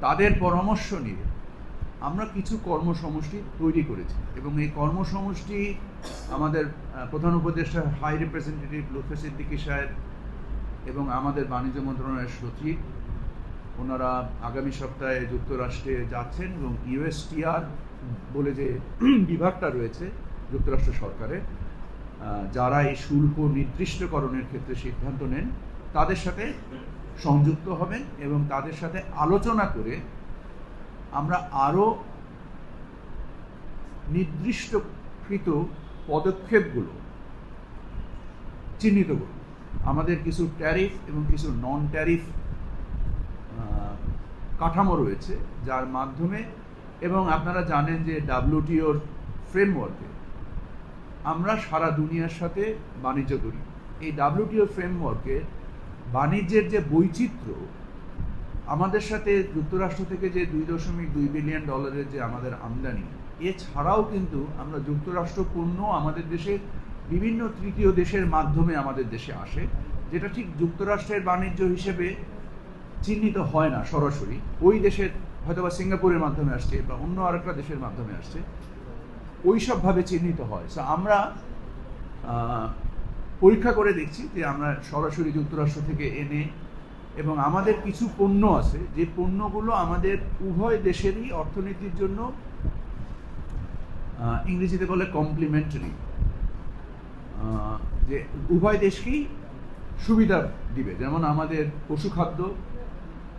তাদের পরামর্শ নিয়ে আমরা কিছু কর্মসমষ্টি তৈরি করেছি এবং এই কর্মসমষ্টি আমাদের প্রধান উপদেষ্টা হাই রিপ্রেজেন্টেটিভ লুৎফে সিদ্দিকী সাহেব এবং আমাদের বাণিজ্য মন্ত্রণালয়ের সচিব ওনারা আগামী সপ্তাহে যুক্তরাষ্ট্রে যাচ্ছেন এবং ইউএসটিআর বলে যে বিভাগটা রয়েছে যুক্তরাষ্ট্র সরকারের আহ, যারা এই শুল্ক নির্দিষ্টকরণের ক্ষেত্রে সিদ্ধান্ত নেন তাদের সাথে সংযুক্ত হবেন এবং তাদের সাথে আলোচনা করে আমরা আরও নির্দিষ্টকৃত পদক্ষেপগুলো চিহ্নিত করব। আমাদের কিছু ট্যারিফ এবং কিছু নন ট্যারিফ কাঠামো রয়েছে যার মাধ্যমে এবং আপনারা জানেন যে ডাব্লিউটিওর ফ্রেমওয়ার্কে আমরা সারা দুনিয়ার সাথে বাণিজ্য করি। এই ডাব্লিউটিও ফ্রেমওয়ার্কে বাণিজ্যের যে বৈচিত্র্য, আমাদের সাথে যুক্তরাষ্ট্র থেকে যে দুই দশমিক দুই বিলিয়ন ডলারের যে আমাদের আমদানি, এছাড়াও কিন্তু আমরা যুক্তরাষ্ট্র পণ্য আমাদের দেশে বিভিন্ন তৃতীয় দেশের মাধ্যমে আমাদের দেশে আসে, যেটা ঠিক যুক্তরাষ্ট্রের বাণিজ্য হিসেবে চিহ্নিত হয় না সরাসরি। ওই দেশের হয়তো বা সিঙ্গাপুরের মাধ্যমে আসছে বা অন্য আরেকটা দেশের মাধ্যমে আসছে। ওইসবভাবে চিহ্নিত হয়। সো আমরা পরীক্ষা করে দেখছি যে আমরা সরাসরি যুক্তরাষ্ট্র থেকে এনে এবং আমাদের কিছু পণ্য আছে, যে পণ্যগুলো আমাদের উভয় দেশেরই অর্থনীতির জন্য ইংরেজিতে বলে কমপ্লিমেন্টারি যে উভয় দেশকেই সুবিধা দিবে। যেমন আমাদের পশুখাদ্য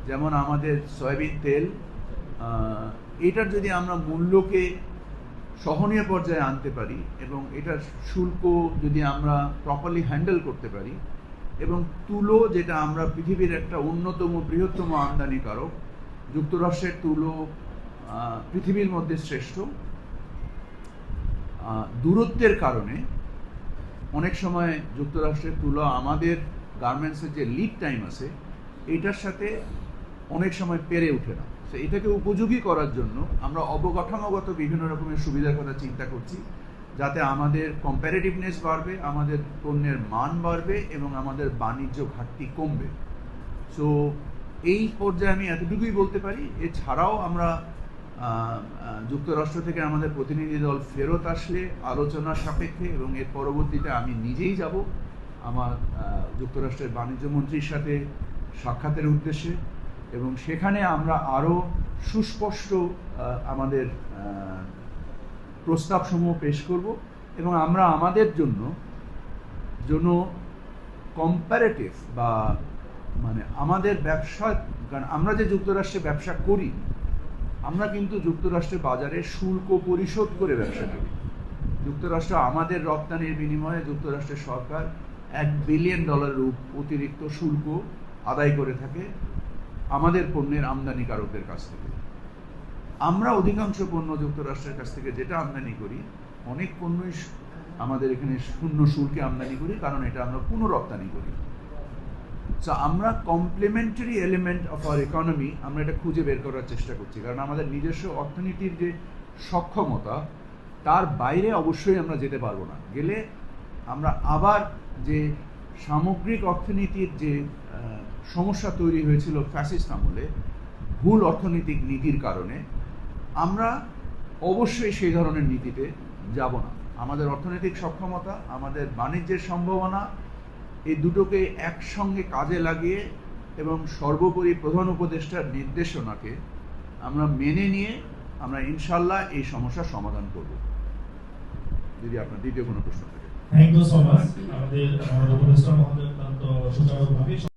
যেমন আমাদের সয়াবিন তেল এটার যদি আমরা মূল্যকে সহনীয় পর্যায়ে আনতে পারি এবং এটার শুল্ক যদি আমরা প্রপারলি হ্যান্ডেল করতে পারি এবং তুলো যেটা আমরা পৃথিবীর একটা অন্যতম বৃহত্তম আমদানিকারক, যুক্তরাষ্ট্রের তুলো পৃথিবীর মধ্যে শ্রেষ্ঠ দূরত্বের কারণে অনেক সময় যুক্তরাষ্ট্রের তুলো আমাদের গার্মেন্টসের যে লিড টাইম আছে, এটার সাথে অনেক সময় পেরে ওঠে না। তো এটাকে উপযোগী করার জন্য আমরা অবকাঠামোগত বিভিন্ন রকমের সুবিধার কথা চিন্তা করছি, যাতে আমাদের কম্প্যারেটিভনেস বাড়বে, আমাদের পণ্যের মান বাড়বে এবং আমাদের বাণিজ্য ঘাটতি কমবে। সো এই পর্যায়ে আমি এতটুকুই বলতে পারি, এছাড়াও আমরা যুক্তরাষ্ট্র থেকে আমাদের প্রতিনিধি দল ফেরত আসলে আলোচনার সাপেক্ষে এবং এর পরবর্তীতে আমি নিজেই যাব আমার যুক্তরাষ্ট্রের বাণিজ্য মন্ত্রীর সাথে সাক্ষাতের উদ্দেশ্যে। এবং সেখানে আমরা আরও সুস্পষ্ট আমাদের প্রস্তাবসমূহ পেশ করব এবং আমরা আমাদের জন্য জন্য কম্প্যারেটিভ বা মানে আমাদের ব্যবসা, কারণ আমরা যে যুক্তরাষ্ট্রে ব্যবসা করি, আমরা কিন্তু যুক্তরাষ্ট্রের বাজারে শুল্ক পরিশোধ করে ব্যবসা করি। যুক্তরাষ্ট্র আমাদের রপ্তানির বিনিময়ে যুক্তরাষ্ট্রের সরকার এক বিলিয়ন ডলারের উপ- অতিরিক্ত শুল্ক আদায় করে থাকে। আমাদের পণ্যের আমদানিকারকদের কাছ থেকে। আমরা অধিকাংশ পণ্য যুক্তরাষ্ট্রের কাছ থেকে যেটা আমদানি করি, অনেক পণ্যই আমাদের এখানে শূন্য শুল্কে আমদানি করি, কারণ এটা আমরা পুনঃরপ্তানি করি। সো আমরা complementary element of our economy আমরা এটা খুঁজে বের করার চেষ্টা করছি। কারণ আমাদের নিজস্ব অর্থনীতির যে সক্ষমতা, তার বাইরে অবশ্যই আমরা যেতে পারব না। গেলে আমরা আবার যে সামগ্রিক অর্থনীতির যে সমস্যা তৈরি হয়েছিল ফ্যাসিস্ট আমলে, ভুল অর্থনৈতিক নীতির কারণে, আমরা অবশ্যই সেই ধরনের নীতিতে যাব না। আমাদের অর্থনৈতিক সক্ষমতা, আমাদের বাণিজ্যের সম্ভাবনা, এই দুটোকে একসঙ্গে কাজে লাগিয়ে এবং সর্বোপরি প্রধান উপদেষ্টার নির্দেশনাকে আমরা মেনে নিয়ে আমরা ইনশাল্লাহ এই সমস্যার সমাধান করব। যদি আপনার দ্বিতীয় কোনো প্রশ্ন থাকে। থ্যাংক ইউ সো মাচ আমাদের উপদেষ্টা মহোদয় অত্যন্ত সুচারুভাবে